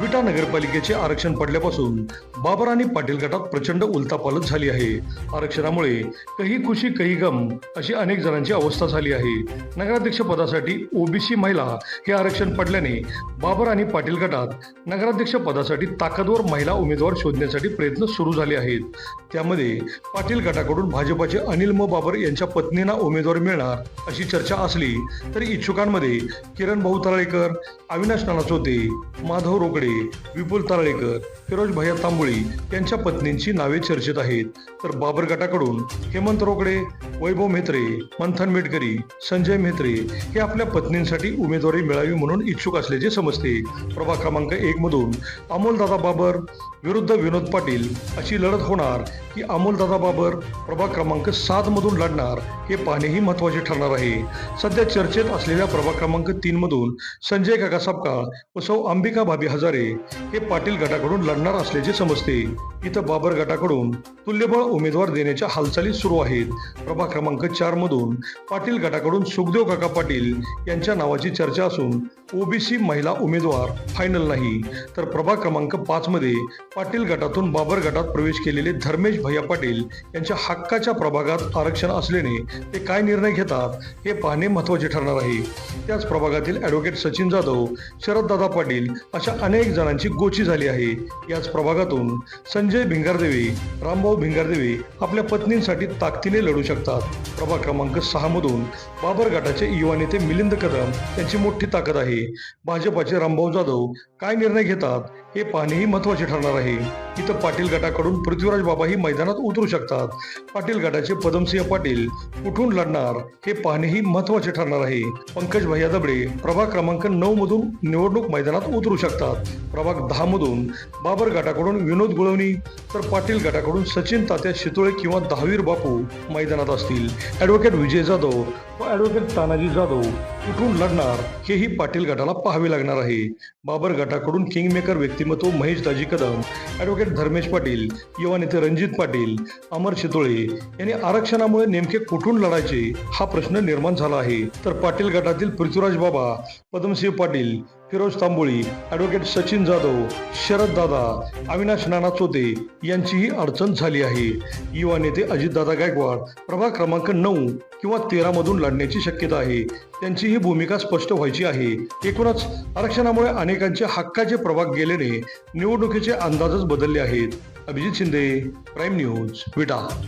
विटा नगरपालिकेचे आरक्षण पडल्यापासून बाबर आणि पाटील गटात प्रचंड उलथापालथ झाली आहे. आरक्षणामुळे काही खुशी काही गम अशी अनेक जणांची अवस्था झाली आहे. नगराध्यक्ष पदासाठी ओबीसी महिला हे आरक्षण पडल्याने बाबर आणि पाटील गटात नगराध्यक्ष पदासाठी ताकदवर महिला उमेदवार शोधण्यासाठी प्रयत्न सुरू झाले आहेत. त्यामध्ये पाटील गटाकडून भाजपाचे अनिल म. बाबर यांच्या पत्नींना उमेदवार मिळणार अशी चर्चा असली तरी इच्छुकांमध्ये किरण भाऊ तळेकर अविनाश नानाचोते माधव रोकडे विपुल तारळेकर फिरोज भैया तांबोळी यांच्या पत्नींची नावे चर्चेत आहेत. तर बाबर गटाकडून हेमंत रोकडे वैभव म्हेत्रे मंथन मेटकरी संजय म्हेत्रे हे आपल्या पत्नींसाठी उमेदवारी मिळावी म्हणून इच्छुक असल्याचे समजते. प्रभाग क्रमांक एक मधून अमोलदादा बाबर विरुद्ध विनोद पाटील अशी लढत होणार की अमोलदादा बाबर प्रभाग क्रमांक सात मधून लढणार हे पाहणेही महत्त्वाचे ठरणार आहे. सध्या चर्चेत असलेल्या प्रभाग क्रमांक तीन मधून संजय काका सपकाळ व सौ अंबिका भाभी हजारे हे पाटील गटाकडून लढणार असल्याचे समजते. इथं बाबर गटाकडून तुल्यबळ उमेदवार देण्याच्या हालचाली सुरू आहेत. प्रभाग क्रमांक चार मधून पाटील गटाकडून सुखदेव काका पाटील यांच्या नावाची चर्चा असून ओबीसी महिला उमेदवार फायनल नाही. तर प्रभाग क्रमांक पाच मध्ये पाटील गटातून बाबर गटात प्रवेश केलेले धर्मेश भैया पाटील यांच्या हक्काच्या प्रभागात आरक्षण असल्याने ते काय निर्णय घेतात हे पाहणे महत्त्वाचे ठरणार आहे. त्याच प्रभागातील ॲडव्होकेट सचिन जाधव शरददादा पाटील अशा अनेक जणांची गोची झाली आहे. याच प्रभागातून संजय भिंगारदेवे रामभाऊ भिंगारदेवे आपल्या पत्नींसाठी ताकदीने लढू शकतात. प्रभाग क्रमांक सहा मधून बाबर गटाचे युवा नेते मिलिंद कदम यांची मोठी ताकद आहे. भाजपाचे रामभाऊ जाधव काय निर्णय घेतात? हे पाहणेही महत्त्वाचे ठरणार आहे. इथं पाटील गटाकडून पृथ्वीराज बाबाही मैदानात उतरू शकतात. पाटील गटाचे पदमसिंह पाटील कुठून लढणार हे पाहणेही महत्त्वाचे ठरणार आहे. पंकज भैया दबडे प्रभाग क्रमांक नऊ मधून निवडणूक मैदानात उतरू शकतात. प्रभाग दहा मधून बाबर गटाकडून विनोद गुळवणी तर पाटील गटाकडून सचिन तात्या शितोळे किंवा दहावीर बापू मैदानात असतील. ॲडव्होकेट विजय जाधव व ॲडव्होकेट तानाजी जाधव कुठून लढणार हेही पाटील गटाला पाहावे लागणार आहे. बाबर गटाकडून किंगमेकर व्यक्ती व्यक्तिमत्व महेश दाजी कदम ॲडव्होकेट धर्मेश पाटील युवा नेते रणजित पाटील अमर शितोळे यांनी आरक्षणामुळे नेमके कुठून लढायचे हा प्रश्न निर्माण झाला आहे. तर पाटील गटातील पृथ्वीराज बाबा पद्मसिंह पाटील फिरोज तांबोळी ॲडव्होकेट सचिन जाधव शरद दादा अविनाश नाना चोते यांचीही अडचण झाली आहे. युवा नेते अजितदादा गायकवाड प्रभाग क्रमांक नऊ किंवा तेरा मधून लढण्याची शक्यता आहे. त्यांची ही भूमिका स्पष्ट व्हायची आहे. एकूणच आरक्षणामुळे अनेकांचे हक्काचे प्रभाग गेल्याने निवडणुकीचे अंदाजच बदलले आहेत. Abhijit Shinde prime news Vita.